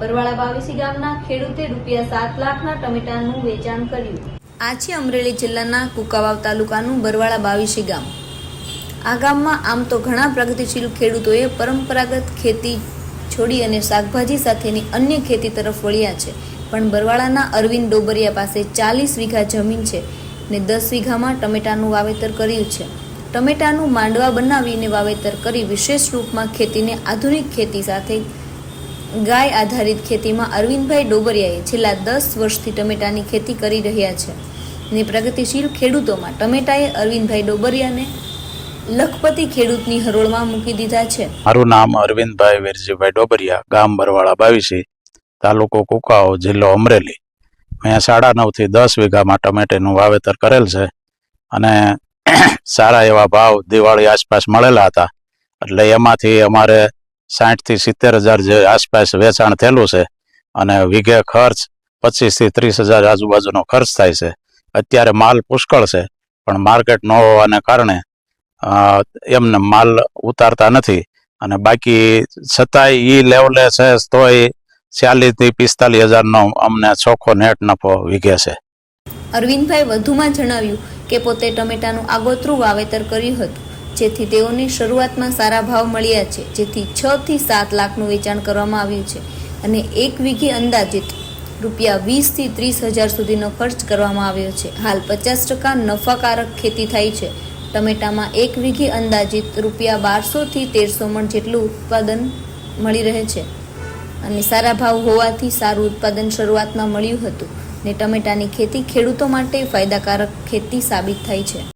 બરવાળા બાવીસી ગામના ખેડૂતે રૂપિયા સાત લાખના ટમેટાનું વેચાણ કર્યું. આ છે અમરેલી જિલ્લાના કુકાવાવ તાલુકાનું બરવાળા બાવીસી ગામ. આ ગામમાં આમ તો ઘણા પ્રગતિશીલ ખેડૂતોએ પરંપરાગત ખેતી, છોડી અને શાકભાજી સાથેની અન્ય ખેતી તરફ વળ્યા છે. પણ બરવાળાના અરવિંદ ડોબરિયા પાસે ચાલીસ વીઘા જમીન છે ને દસ વીઘામાં ટમેટાનું વાવેતર કર્યું છે. ટમેટાનું માંડવા બનાવીને વાવેતર કરી વિશેષ રૂપમાં ખેતીને આધુનિક ખેતી સાથે ગાય આધારિત ખેતીમાં અરવિંદભાઈ ડોબરિયાએ છેલ્લા દસ વર્ષથી ટમેટાની ખેતી કરી રહ્યા છે ને પ્રગતિશીલ ખેડૂતોમાં ટમેટાએ અરવિંદભાઈ ડોબરિયાને લખપતિ ખેડૂતની હરોળમાં મૂકી દીધા છે. મારું નામ અરવિંદભાઈ વેરજીભાઈ ડોબરિયા, ગામ બરવાળા બાવીસી, તાલુકો કુકાઓ, જિલ્લો અમરેલી. મેં સાડા નવથી દસ વીઘામાં ટમેટાનું વાવેતર કરેલ છે અને સારા એવા ભાવ દિવાળી આસપાસ મળેલા હતા. એટલે એમાંથી અમારે સાઠથી સિત્તેર હજાર જે આસપાસ વેચાણ થયેલું છે અને વીઘે ખર્ચ પચીસથી ત્રીસ હજાર આજુબાજુનો ખર્ચ થાય છે. અત્યારે માલ પુષ્કળ છે, પણ માર્કેટ ન હોવાને કારણે એમને માલ ઉતારતા નથી. અને બાકી છતાંય ઈ લેવલે છે તોય ચાલીસથી પિસ્તાલીસ હજારનો અમને ચોખ્ખો નેટ નફો વીઘે છે. અરવિંદભાઈ વધુમાં જણાવ્યું કે પોતે ટમેટાનું આગોતરું વાવેતર કર્યું હતું. જેથી તેઓને શરૂઆતમાં સારા ભાવ મળ્યા છે. જેથી છ થી સાત લાખનું વેચાણ કરવામાં આવ્યું છે અને એક વીઘે અંદાજિત રૂપિયા વીસથી ત્રીસ હજાર સુધીનો ખર્ચ કરવામાં આવ્યો છે. હાલ પચાસ ટકા નફાકારક ખેતી થાય છે. ટમેટામાં એક વીઘે અંદાજિત રૂપિયા બારસોથી તેરસો મણ જેટલું ઉત્પાદન મળી રહે છે અને સારા ભાવ હોવાથી સારું ઉત્પાદન શરૂઆતમાં મળ્યું હતું ને ટમેટાની ખેતી ખેડૂતો માટે ફાયદાકારક ખેતી સાબિત થઈ છે.